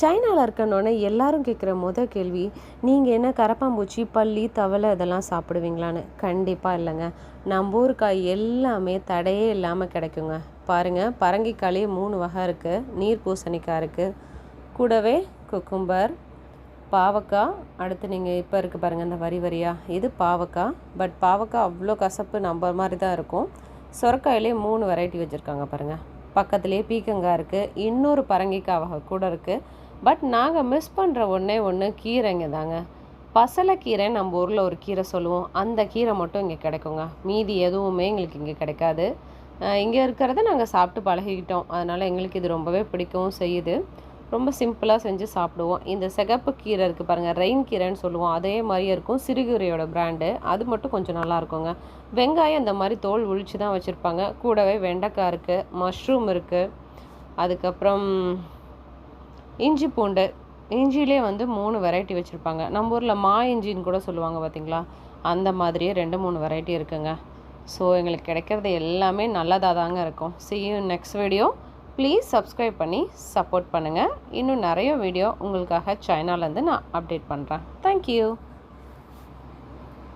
சைனாவில் இருக்கணுன்னே எல்லாரும் கேட்குற முத கேள்வி நீங்கள் என்ன கரப்பாம்பூச்சி பள்ளி தவளை இதெல்லாம் சாப்பிடுவீங்களான்னு? கண்டிப்பாக இல்லைங்க. நம்ம ஊருக்காய் எல்லாமே தடையே இல்லாமல் கிடைக்குங்க. பாருங்கள் பரங்கிக்காயிலே மூணு வகை இருக்குது நீர் பூசணிக்காய் இருக்குது கூடவே குக்கும்பர் பாவக்காய் அடுத்து நீங்கள் இப்போ இருக்குது பாருங்கள் இந்த வரி வரியாக இது பாவக்காய். பட் பாவக்காய் அவ்வளோ கசப்பு நம்ம மாதிரி தான் இருக்கும். சொரக்காயிலே மூணு வெரைட்டி வச்சுருக்காங்க பாருங்கள் பக்கத்துலேயே பீக்கங்காய் இருக்குது இன்னொரு பரங்கிக்காய் வகை கூட இருக்குது பட் நாங்கள் மிஸ் பண்ணுற ஒன்றே ஒன்று கீரைங்க தாங்க. பசலைக்கீரை நம்ம ஊரில் ஒரு கீரை சொல்லுவோம். அந்த கீரை மட்டும் இங்கே கிடைக்குங்க. மீதி எதுவுமே எங்களுக்கு இங்கே கிடைக்காது. இங்கே இருக்கிறத நாங்கள் சாப்பிட்டு பழகிக்கிட்டோம். அதனால் எங்களுக்கு இது ரொம்பவே பிடிக்கவும் செய்யுது. ரொம்ப சிம்பிளாக செஞ்சு சாப்பிடுவோம். இந்த சிகப்பு கீரை இருக்குது பாருங்கள் ரெயின் கீரைன்னு சொல்லுவோம். அதே மாதிரியே இருக்கும். சிறுகீரையோட பிராண்டு அது மட்டும் கொஞ்சம் நல்லா இருக்குங்க. வெங்காயம் இந்த மாதிரி தோல் ஒழிச்சு தான் வச்சுருப்பாங்க. கூடவே வெண்டைக்காய் இருக்குது மஷ்ரூம் இருக்குது அதுக்கப்புறம் இஞ்சி பூண்டு. இஞ்சிலே வந்து மூணு வெரைட்டி வச்சுருப்பாங்க. நம்ம ஊரில் மா இஞ்சின்னு கூட சொல்லுவாங்க பார்த்தீங்களா அந்த மாதிரியே ரெண்டு மூணு வெரைட்டி இருக்குங்க. ஸோ எங்களுக்கு கிடைக்கிறது எல்லாமே நல்லதாக தாங்க இருக்கும். See you next video please subscribe பண்ணி சப்போர்ட் பண்ணுங்கள் இன்னும் நிறைய வீடியோ உங்களுக்காக சைனாலேருந்து நான் அப்டேட் பண்ணுறேன் தேங்க்யூ